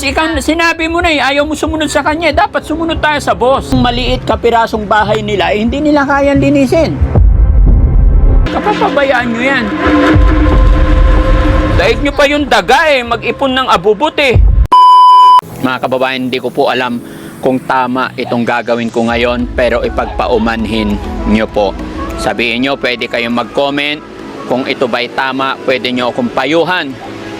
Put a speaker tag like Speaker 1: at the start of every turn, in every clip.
Speaker 1: Ikaw, sinabi mo na eh, ayaw mo sumunod sa kanya. Dapat sumunod tayo sa boss. Ang maliit kapirasong bahay nila, eh, hindi nila kayang linisin. Kapapabayaan nyo yan. Daig nyo pa yung daga eh, mag-ipon ng abubot eh. Mga kababayan, hindi ko po alam kung tama itong gagawin ko ngayon, pero ipagpaumanhin nyo po. Sabihin nyo, pwede kayong mag-comment kung ito ba'y tama, pwede nyo akong payuhan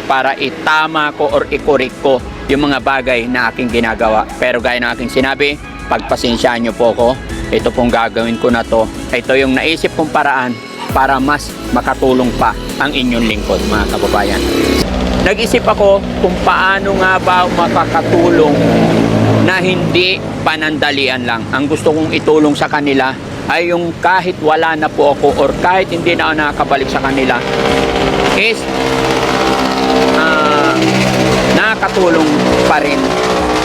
Speaker 1: para itama ko or ikurik ko yung mga bagay na aking ginagawa. Pero gaya ng aking sinabi, pagpasensyaan nyo po ko, ito pong gagawin ko na to. Ito yung naisip kong paraan para mas makatulong pa ang inyong lingkod, mga kababayan. Nag-isip ako kung paano nga ba makakatulong na hindi panandalian lang. Ang gusto kong itulong sa kanila ay yung kahit wala na po ako or kahit hindi na ako nakakabalik sa kanila is nakakatulong pa rin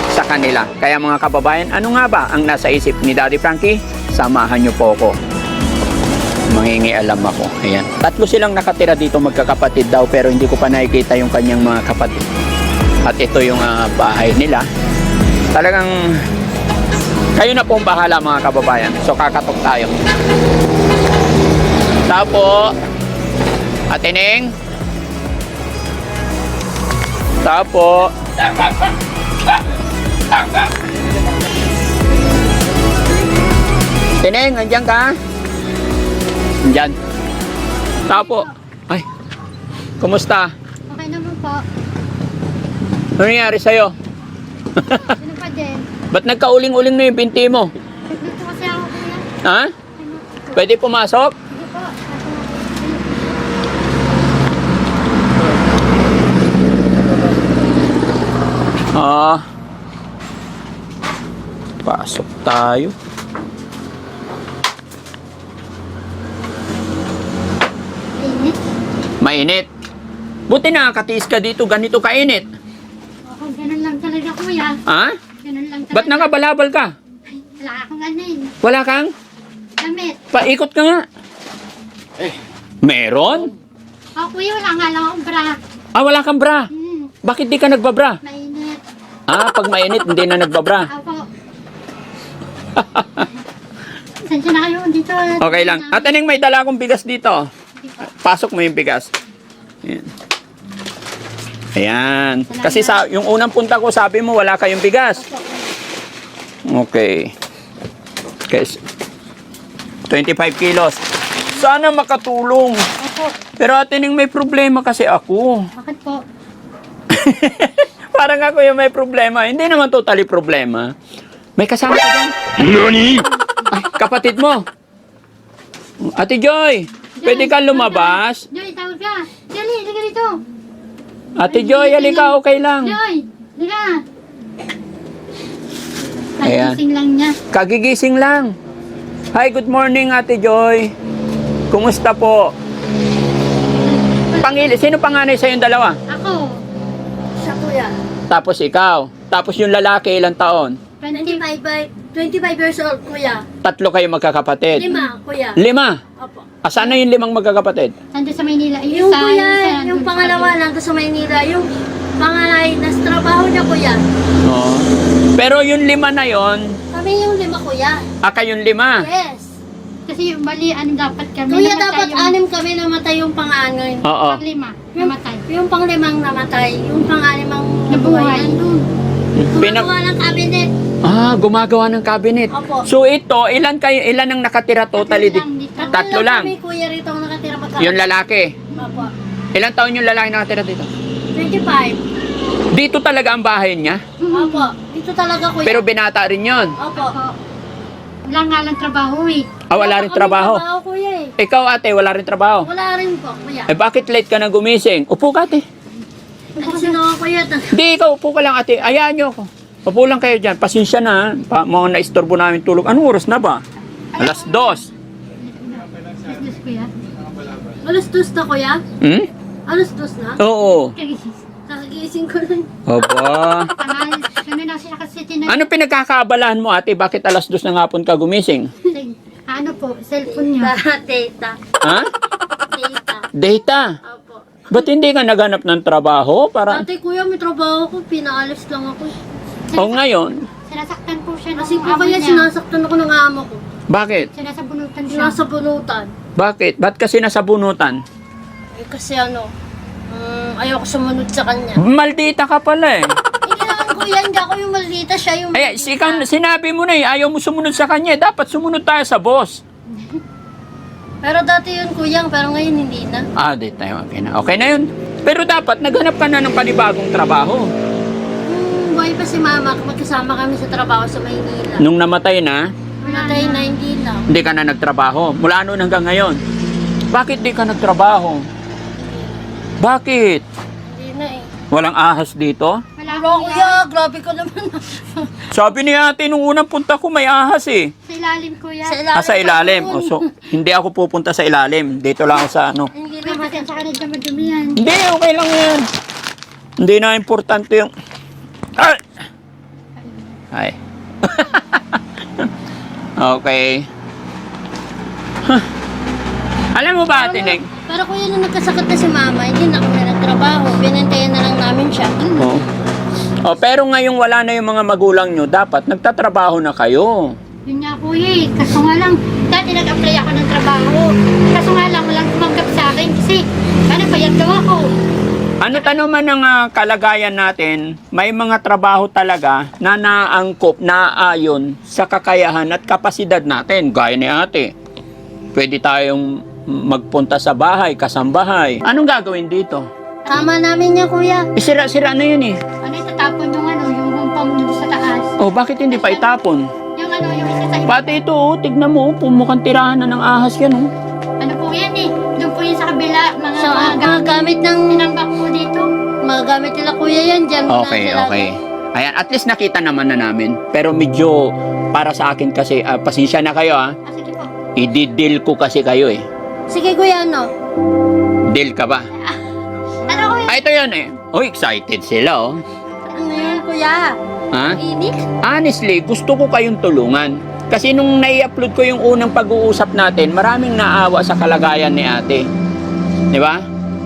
Speaker 1: sa kanila. Kaya mga kababayan, ano nga ba ang nasa isip ni Daddy Frankie? Samahan niyo po ako. Mangingialam ako. Ayan. Tatlo silang nakatira dito magkakapatid daw pero hindi ko pa nakikita yung kanyang mga kapatid. At ito yung ah, bahay nila. Talagang kayo na pong bahala mga kababayan. So kakatok tayo. Tapo. Atineng. Tapo. Tineng, andyan ka? Andyan. Tapo. Ay. Kumusta?
Speaker 2: Okay naman po.
Speaker 1: Ano nangyari sa'yo?
Speaker 2: Sino pa din?
Speaker 1: Ba't nagkauling-uling na yung binti mo?
Speaker 2: Dito kasi ako kuya.
Speaker 1: Ha? Pwede pumasok?
Speaker 2: Sige po.
Speaker 1: Ah. Pasok tayo.
Speaker 2: Init.
Speaker 1: Mainit. Buti nakakatiis ka dito, ganito kainit.
Speaker 2: Ako, ganun lang talaga kuya.
Speaker 1: Ha?
Speaker 2: Ganun lang talaga.
Speaker 1: Ba't nakabalabal ka?
Speaker 2: Ay, wala akong ano yun.
Speaker 1: Wala kang?
Speaker 2: Damit.
Speaker 1: Paikot ka nga. Meron?
Speaker 2: Oh, kuya, wala nga lang akong bra.
Speaker 1: Ah, wala kang bra.
Speaker 2: Hmm,
Speaker 1: Bakit di ka nagbabra?
Speaker 2: mainit.
Speaker 1: Ah, pag mainit, hindi na nagbabra.
Speaker 2: Ako. Sensya na kayo dito.
Speaker 1: Okay lang. At anong may dala akong bigas dito? Pasok mo yung bigas. Ayan. Ayan. Kasi sa, yung unang punta ko, sabi mo, wala kayong bigas. Okay. Guys, 25 kilos. Sana makatulong.
Speaker 2: Opo.
Speaker 1: Pero atin may problema kasi ako.
Speaker 2: Bakit po?
Speaker 1: Parang ako yung may problema. Hindi naman totally problema. May kasama ka dyan?
Speaker 3: NANI?
Speaker 1: Ay, kapatid mo. Ate Joy, pwede ka lumabas?
Speaker 2: Joy, tawag ka. Joy, halika dito.
Speaker 1: Ate Joy, halika, okay lang.
Speaker 2: Joy, halika.
Speaker 1: Ayan.
Speaker 2: Kagising lang niya.
Speaker 1: Kagigising lang. Hi, good morning, Ate Joy. Kumusta po? Pangili, sino panganay sa yung dalawa?
Speaker 2: Ako,
Speaker 4: Siya kuya.
Speaker 1: Tapos ikaw. Tapos yung lalaki, ilang taon?
Speaker 2: 20,
Speaker 4: 25, by- 25 years old kuya.
Speaker 1: Tatlo kayo magkakapatid.
Speaker 4: Lima kuya.
Speaker 1: Lima.
Speaker 4: Opo.
Speaker 1: Asan na yung limang magkakapatid?
Speaker 2: nandun sa Maynila.
Speaker 4: Yung
Speaker 2: isa,
Speaker 4: kuya,
Speaker 2: isa
Speaker 4: yung pangalawa lang sa Maynila. Yung pangalay, nasa trabaho niya kuya.
Speaker 1: Oo. Pero yung lima na yon,
Speaker 4: Kami yung lima kuya.
Speaker 1: aka yung lima.
Speaker 4: Yes.
Speaker 2: Kasi yung bali, ano dapat kami.
Speaker 4: Kuya,
Speaker 2: namatay
Speaker 4: dapat
Speaker 2: yung
Speaker 4: anim kami namatay yung panganay.
Speaker 1: Oo.
Speaker 2: Panglima,
Speaker 4: Yung,
Speaker 2: namatay.
Speaker 4: yung panglimang namatay. Yung pangalimang
Speaker 2: Nabuhay.
Speaker 4: nandun.
Speaker 1: Pinag-
Speaker 4: Gumagawa ng cabinet.
Speaker 1: Ah, gumagawa ng cabinet.
Speaker 4: Opo.
Speaker 1: So ito, ilan kayo, ilan ang nakatira totally?
Speaker 2: Tatlo dito.
Speaker 1: Tatlo lang.
Speaker 4: kami kuya rito ang nakatira magka.
Speaker 1: Yung lalaki.
Speaker 4: Opo.
Speaker 1: Ilang taon yung lalaki nakatira dito?
Speaker 4: 25.
Speaker 1: Dito talaga ang bahay niya.
Speaker 4: Opo. Dito talaga kuya.
Speaker 1: Pero binata rin yon.
Speaker 4: Opo.
Speaker 2: Wala nga lang trabaho eh.
Speaker 1: Ah, wala rin
Speaker 4: Kami
Speaker 1: trabaho.
Speaker 4: trabaho kuya eh.
Speaker 1: Ikaw ate, wala rin trabaho.
Speaker 4: Wala rin po kuya.
Speaker 1: Eh bakit late ka na gumising? Upo ka ate.
Speaker 4: Kasi na kuya.
Speaker 1: Di, ikaw upo ka lang ate. Ayaan nyo ako. Upo lang kayo dyan. Pasensya na. Pa, mga naistorbo namin tulog. Anong oras na ba? Alas dos.
Speaker 2: Business ko yan.
Speaker 4: Alas dos na kuya?
Speaker 1: Hmm?
Speaker 4: Alas dos na?
Speaker 1: Oo.
Speaker 4: Nakagising ko lang.
Speaker 1: Aba.
Speaker 2: Na.
Speaker 1: Ano pinagkakaabalahan mo ate? Bakit alas dos ng hapon ka gumising?
Speaker 2: Ano po, cellphone niya.
Speaker 4: Data.
Speaker 1: Ha?
Speaker 4: Data.
Speaker 1: Data.
Speaker 4: Opo.
Speaker 1: Ba't hindi ka naghanap ng trabaho? Para...
Speaker 4: Dati kuya, may trabaho ko, pinaalis lang ako.
Speaker 1: O ngayon,
Speaker 2: Sinasaktan po siya
Speaker 4: Kasi
Speaker 2: ng
Speaker 4: po
Speaker 2: amo
Speaker 4: kaya
Speaker 2: niya.
Speaker 4: sinasaktan ako ng amo ko.
Speaker 1: bakit?
Speaker 2: Sinasabunutan siya.
Speaker 4: Nasa bunutan.
Speaker 1: Bakit? Ba't kasi nasabunutan?
Speaker 4: Eh, kasi ano, um, ayaw ko sumunod sa kanya.
Speaker 1: Maldita ka pala eh.
Speaker 4: Hindi naman kuya, hindi ako yung maldita, siya yung
Speaker 1: Ay, si ikaw- sinabi mo na eh, ayaw mo sumunod sa kanya. eh. Dapat sumunod tayo sa boss.
Speaker 4: Pero dati yun kuya, pero ngayon hindi na.
Speaker 1: Ah, di tayo. Okay na. Okay na yun. Pero dapat naghanap ka na ng panibagong trabaho.
Speaker 4: Buhay pa si mama, magkasama kami sa trabaho sa Maynila.
Speaker 1: Nung namatay na,
Speaker 4: Matay na hindi na.
Speaker 1: hindi ka na nagtrabaho. Mula noon hanggang ngayon. Bakit di ka nagtrabaho? Bakit?
Speaker 4: Hindi na eh.
Speaker 1: Walang ahas dito?
Speaker 2: Po
Speaker 4: kuya, grabe ka naman.
Speaker 1: Sabi ni ate nung unang punta ko may ahas eh.
Speaker 2: Sa ilalim kuya.
Speaker 4: sa ilalim.
Speaker 1: Ah, sa ilalim. O,
Speaker 4: yun.
Speaker 1: so, hindi ako pupunta sa ilalim. Dito lang ako sa ano.
Speaker 4: Hindi naman.
Speaker 2: pasensya ka na madumi yan.
Speaker 1: Hindi, okay lang yan. Hindi na importante yung... Ay! Ay. okay. Huh. Alam mo ba, Ate Neng?
Speaker 4: Pero kuya, nung nagkasakit na si mama, hindi na kami nagtrabaho. Binantayan na lang namin siya.
Speaker 1: Oo. Oh, pero ngayong wala na yung mga magulang nyo, dapat nagtatrabaho na kayo.
Speaker 2: Yun nga kuya eh. Kaso nga lang, dati nag-apply ako ng trabaho. Kaso nga lang, walang tumanggap sa akin kasi ano bayad daw ako.
Speaker 1: Ano tanong man ang ah, kalagayan natin, may mga trabaho talaga na naangkop, naayon sa kakayahan at kapasidad natin. Gaya ni ate. Pwede tayong magpunta sa bahay, kasambahay. Anong gagawin dito?
Speaker 4: Tama namin niya kuya.
Speaker 1: Isira-sira na yun eh.
Speaker 2: Ano yung tatapon yung ano, yung humpang sa taas.
Speaker 1: Oh, bakit hindi pa itapon?
Speaker 2: Yung ano, yung isa sa
Speaker 1: Pati ito, oh, tignan mo, oh, pumukhang tirahan na ng ahas yan, oh.
Speaker 4: So,
Speaker 2: mga
Speaker 4: ang mga gamit ng
Speaker 2: Tinambak po dito.
Speaker 4: mga gamit nila kuya yan dyan.
Speaker 1: Okay, okay. Ayan, at least nakita naman na namin. Pero medyo, para sa akin kasi, ah, pasensya na kayo, ah.
Speaker 2: Ah, sige po.
Speaker 1: I-deal ko kasi kayo, eh.
Speaker 4: Sige kuya, ano?
Speaker 1: Deal ka ba?
Speaker 2: Ano ko
Speaker 1: Ah, ito yun eh. Oh, excited sila oh.
Speaker 4: Ano yan kuya?
Speaker 1: Ha?
Speaker 4: Init?
Speaker 1: Honestly, gusto ko kayong tulungan. Kasi nung nai-upload ko yung unang pag-uusap natin, maraming naawa sa kalagayan ni ate. Di ba?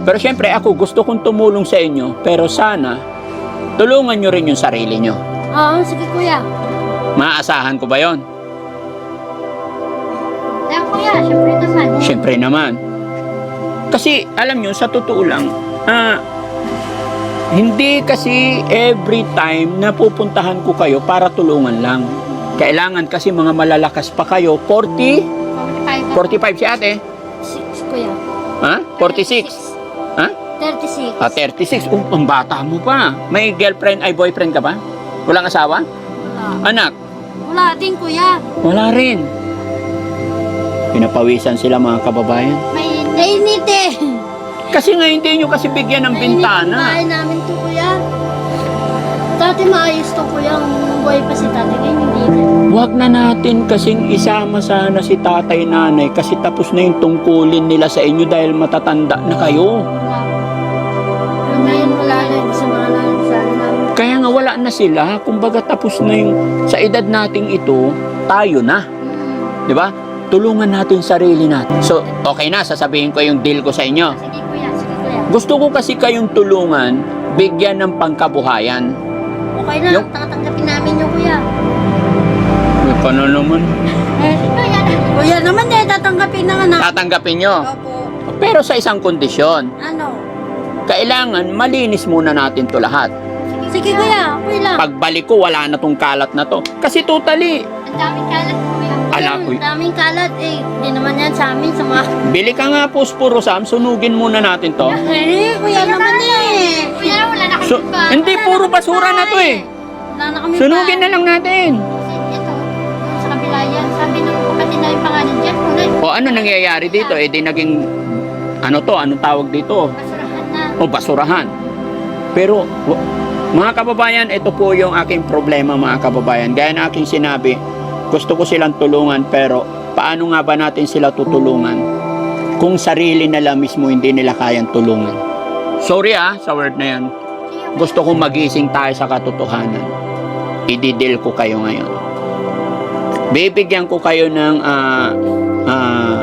Speaker 1: Pero syempre ako gusto kong tumulong sa inyo. Pero sana, tulungan nyo rin yung sarili nyo.
Speaker 4: Oo, sige kuya.
Speaker 1: Maasahan ko ba yon?
Speaker 2: Ayan kuya, syempre naman.
Speaker 1: Syempre naman. Kasi alam nyo, sa totoo lang, ah, hindi kasi every time na pupuntahan ko kayo para tulungan lang. Kailangan kasi mga malalakas pa kayo. 40?
Speaker 2: 45 po.
Speaker 1: 45 si ate?
Speaker 4: Six kuya.
Speaker 1: Ha? 46? Ha?
Speaker 4: 36.
Speaker 1: Ah, 36. Oh, ang bata mo pa. May girlfriend ay boyfriend ka ba? Walang asawa?
Speaker 4: Ah,
Speaker 1: Anak?
Speaker 4: wala din kuya.
Speaker 1: Wala rin. Pinapawisan sila mga kababayan.
Speaker 2: May
Speaker 4: Nainit eh.
Speaker 1: Kasi nga hindi nyo kasi bigyan ng
Speaker 4: Nainit yung
Speaker 1: bintana.
Speaker 4: bahay namin to kuya. Dati maayos to kuya. Nung buhay pa si tatay, ngayon hindi na.
Speaker 1: Huwag na natin kasing isama sana si tatay nanay kasi tapos na yung tungkulin nila sa inyo dahil matatanda na kayo.
Speaker 4: Pero ngayon wala na. Mga sana namin.
Speaker 1: Kaya nga wala na sila. Kumbaga tapos na yung sa edad nating ito, tayo na. Di ba? Tulungan natin sarili natin. So, okay na, sasabihin ko yung deal ko sa inyo.
Speaker 2: Sige kuya.
Speaker 4: Sige kuya.
Speaker 1: Gusto ko kasi kayong tulungan, bigyan ng pangkabuhayan.
Speaker 4: Okay na. Tatanggapin namin yung kuya.
Speaker 1: May paano naman?
Speaker 2: Eh, kuya.
Speaker 4: Naman eh. Tatanggapin na nga na.
Speaker 1: Tatanggapin nyo.
Speaker 4: Opo.
Speaker 1: Pero sa isang kondisyon,
Speaker 4: Ano?
Speaker 1: kailangan malinis muna natin to lahat.
Speaker 4: Sige kuya. Okay lang.
Speaker 1: Pagbalik ko, wala na tong kalat na to. Kasi totally,
Speaker 2: Ang daming kalat kuya.
Speaker 1: ala ko,
Speaker 4: Ang daming kalat eh. Hindi naman yan sa amin. Sa mga...
Speaker 1: bili ka nga puspuro Sam, sunugin muna natin to.
Speaker 4: Eh, kuya naman eh.
Speaker 2: Wala na
Speaker 1: hindi, puro basura na to eh.
Speaker 4: Wala na kami
Speaker 1: Sunugin na lang natin.
Speaker 2: Kasi ito, sa kabila yan. Sabi ng kapatid na yung pangalan dyan. Kulay.
Speaker 1: O ano nangyayari dito? Eh di naging, ano to, anong tawag dito?
Speaker 2: Basurahan na.
Speaker 1: O basurahan. Pero, w- mga kababayan, ito po yung aking problema mga kababayan. Gaya na aking sinabi, gusto ko silang tulungan pero paano nga ba natin sila tutulungan kung sarili nila mismo hindi nila kayang tulungan? Sorry ah, sa word na yan. Gusto kong magising tayo sa katotohanan. Ididil ko kayo ngayon. Bibigyan ko kayo ng ah, ah,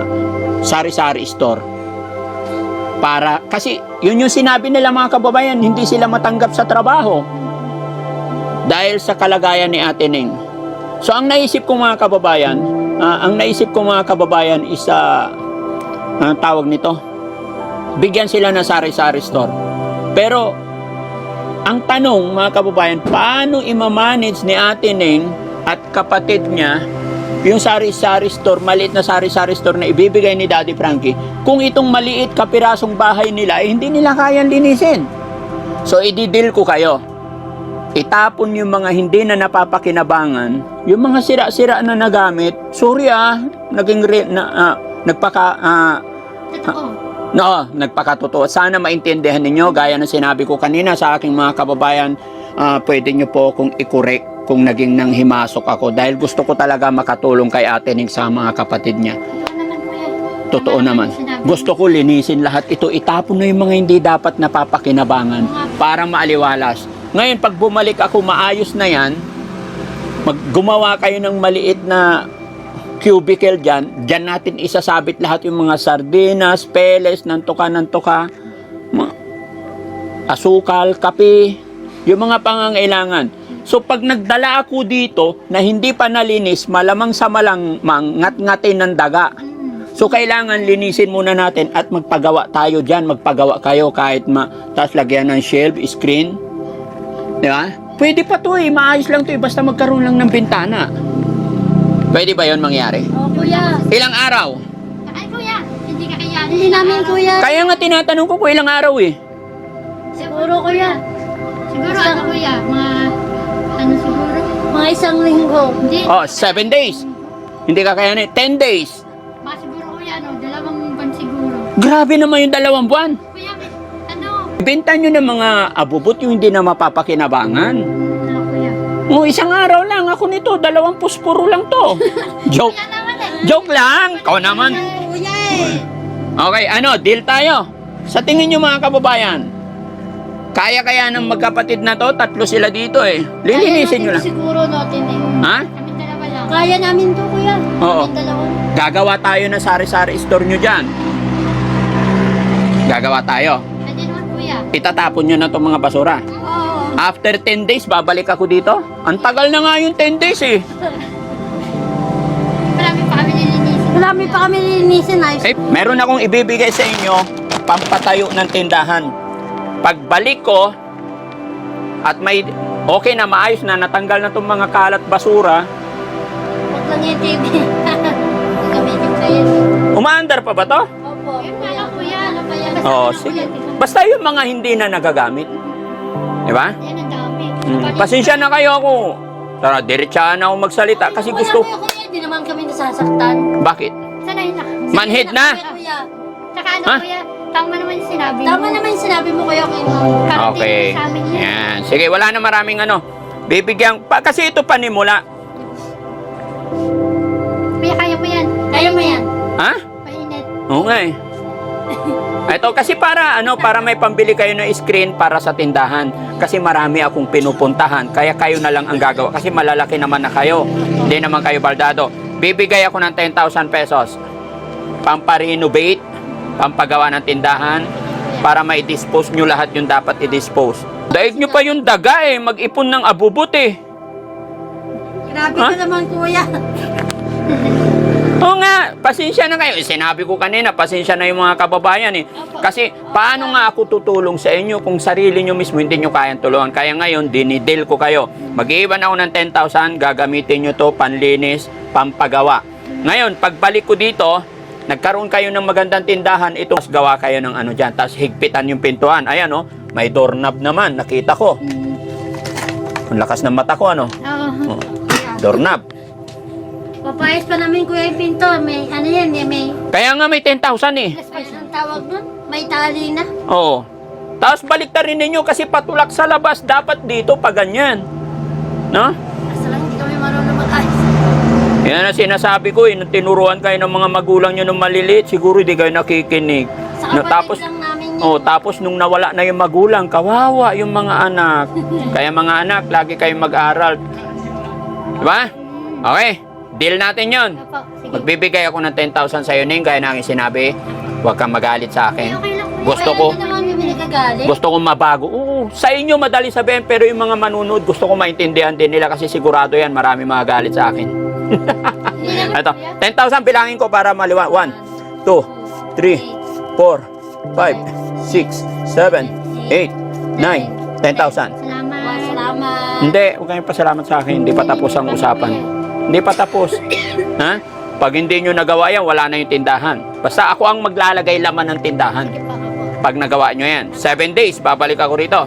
Speaker 1: sari-sari store. Para, kasi yun yung sinabi nila mga kababayan, hindi sila matanggap sa trabaho. Dahil sa kalagayan ni Ate Ning. So ang naisip ko mga kababayan, ah, ang naisip ko mga kababayan is ah, ang tawag nito, bigyan sila ng sari-sari store. Pero ang tanong mga kababayan, paano imamanage ni Ate Ning at kapatid niya yung sari-sari store, maliit na sari-sari store na ibibigay ni Daddy Frankie, kung itong maliit kapirasong bahay nila, eh, hindi nila kayang linisin. So, ididil ko kayo. Itapon yung mga hindi na napapakinabangan, yung mga sira-sira na nagamit, sorry ah, naging re- na, ah, nagpaka, ah,
Speaker 2: Totoo.
Speaker 1: No, nagpakatotoo. Sana maintindihan ninyo, gaya ng sinabi ko kanina sa aking mga kababayan, ah, pwede nyo po kung i-correct kung naging nang himasok ako dahil gusto ko talaga makatulong kay ate Ning sa mga kapatid niya.
Speaker 2: Totoo naman.
Speaker 1: Gusto ko linisin lahat ito. Itapon na yung mga hindi dapat napapakinabangan para maaliwalas. Ngayon, pag bumalik ako, maayos na yan. Mag gumawa kayo ng maliit na cubicle dyan. Dyan natin isasabit lahat yung mga sardinas, peles, nantuka, nantuka, asukal, kape, yung mga pangangailangan. So pag nagdala ako dito na hindi pa nalinis, malamang sa malang ngat-ngatin ng daga. So kailangan linisin muna natin at magpagawa tayo diyan, magpagawa kayo kahit ma tapos lagyan ng shelf, screen. Di ba? Pwede pa to eh, maayos lang to eh, basta magkaroon lang ng bintana. Pwede ba yon mangyari?
Speaker 4: Oh, kuya.
Speaker 1: Ilang araw?
Speaker 2: Ay, kuya, hindi ka kaya.
Speaker 4: Hindi namin, kuya.
Speaker 1: Kaya nga tinatanong ko kung ilang araw eh.
Speaker 4: Siguro, kuya.
Speaker 2: Siguro ano kuya, mga ano siguro?
Speaker 4: Mga isang linggo.
Speaker 2: Hindi.
Speaker 1: Oh, seven days. Hindi ka kaya 10 days.
Speaker 2: Mga siguro kuya, ano, dalawang buwan siguro.
Speaker 1: Grabe naman yung dalawang buwan.
Speaker 2: Kuya, ano?
Speaker 1: Benta nyo ng mga abubot yung hindi na mapapakinabangan.
Speaker 2: Ano?
Speaker 1: Oh, isang araw lang. Ako nito, dalawang puspuro lang to. Joke.
Speaker 2: Eh.
Speaker 1: Joke lang. Ikaw naman.
Speaker 4: Eh.
Speaker 1: Okay, ano, deal tayo. Sa tingin nyo mga kababayan, kaya kaya ng magkapatid na to, tatlo sila dito eh. Lilinisin nyo lang.
Speaker 4: Siguro natin eh.
Speaker 1: Ha?
Speaker 2: Kami dalawa lang.
Speaker 4: Kaya namin to, kuya.
Speaker 1: Oo.
Speaker 4: Kami dalawa.
Speaker 1: Gagawa tayo ng sari-sari store nyo dyan. Gagawa tayo.
Speaker 2: Pwede naman kuya.
Speaker 1: Itatapon nyo na itong mga basura.
Speaker 2: Oo.
Speaker 1: After 10 days, babalik ako dito. Ang tagal na nga yung 10 days eh.
Speaker 2: Marami pa kami nilinisin.
Speaker 4: Marami pa kami. Ayos.
Speaker 1: Okay, meron akong ibibigay sa inyo pampatayo ng tindahan. Pagbalik ko at may okay na maayos na natanggal na itong mga kalat basura,
Speaker 4: Huwag lang yung TV. Gagamitin ko yun.
Speaker 1: umaandar pa ba to?
Speaker 4: Opo.
Speaker 2: Yun lang kuya. Ano ba yan? Basta ano,
Speaker 1: sige. Basta yung mga hindi na nagagamit. Di ba? Mm, pasensya na kayo ako. Tara, diretsahan ako magsalita kasi
Speaker 4: Wala
Speaker 1: gusto...
Speaker 4: kuya, kuya. Hindi naman kami nasasaktan.
Speaker 1: Bakit?
Speaker 2: Sanay na.
Speaker 1: Manhid na?
Speaker 4: Kuya.
Speaker 2: Saka ano
Speaker 1: Ha?
Speaker 2: kuya, tama naman yung sinabi mo.
Speaker 4: Tama naman yung sinabi mo kuya kay ma'am.
Speaker 1: Okay.
Speaker 2: yan.
Speaker 1: Sige, wala na maraming ano. Bibigyan... Pa, kasi ito panimula.
Speaker 2: Kuya, kaya mo yan.
Speaker 4: Kaya mo yan.
Speaker 1: Ha?
Speaker 2: Mainit.
Speaker 1: Oo nga eh. Ito kasi para ano para may pambili kayo ng screen para sa tindahan. Kasi marami akong pinupuntahan. Kaya kayo na lang ang gagawa. Kasi malalaki naman na kayo. Hindi naman kayo baldado. Bibigay ako ng 10,000 pesos. Pampa-renovate pampagawa ng tindahan para may dispose nyo lahat yung dapat i-dispose. Daig nyo pa yung daga eh. Mag-ipon ng abubot eh
Speaker 4: Grabe ka naman kuya.
Speaker 1: Oo nga, pasensya na kayo. Eh, Sinabi ko kanina, pasensya na yung mga kababayan eh. Kasi paano nga ako tutulong sa inyo kung sarili nyo mismo hindi nyo kayang tulungan. Kaya ngayon, dinidil ko kayo. Mag-iiwan ako ng 10,000, gagamitin nyo to panlinis, pampagawa. Ngayon, pagbalik ko dito, nagkaroon kayo ng magandang tindahan, ito, mas gawa kayo ng ano dyan, tapos higpitan yung pintuan. Ayan oh, may doorknob naman, nakita ko. Ang lakas ng mata ko, ano?
Speaker 2: Oo.
Speaker 1: Oh, doorknob.
Speaker 4: Papayos pa namin kuya yung pinto. May ano yan, may, may
Speaker 1: Kaya nga may 10,000 eh.
Speaker 4: anong tawag nun? May tali na.
Speaker 1: Oo. Tapos balik rin ninyo kasi patulak sa labas, dapat dito pa ganyan. No?
Speaker 4: Basta lang hindi kami marunong mag-ayos.
Speaker 1: Yan ang sinasabi ko eh, nung tinuruan kayo ng mga magulang nyo nung maliliit, siguro di kayo nakikinig.
Speaker 4: Sa
Speaker 1: No,
Speaker 4: kapatid
Speaker 1: tapos,
Speaker 4: lang namin yun.
Speaker 1: oh, tapos nung nawala na yung magulang, kawawa yung mga anak. Kaya mga anak, lagi kayong mag-aral. Diba? Okay, deal natin yon.
Speaker 2: Opo, sige.
Speaker 1: Magbibigay ako ng 10,000 sa'yo, Ning, gaya na aking sinabi. Huwag kang magalit sa akin.
Speaker 2: okay lang po.
Speaker 1: Gusto
Speaker 4: Kaya
Speaker 1: ko,
Speaker 4: hindi naman kami nagagalit.
Speaker 1: gusto kong mabago. Oo, sa inyo madali sabihin, pero yung mga manunod, gusto ko maintindihan din nila kasi sigurado yan, marami mga galit sa akin.
Speaker 2: Hindi naman
Speaker 1: Ito,
Speaker 2: po yan.
Speaker 1: 10,000 bilangin ko para maliwan. 1, 2, 3, 4, 5, 6, 7, 8, 9, 10,000.
Speaker 2: Salamat.
Speaker 4: Salamat.
Speaker 1: Hindi, huwag kayong pasalamat sa akin. Hindi pa tapos ang usapan. Hindi pa tapos. ha? Pag hindi nyo nagawa yan, wala na yung tindahan. Basta ako ang maglalagay laman ng tindahan. Pag nagawa nyo yan. 7 days, babalik ako rito.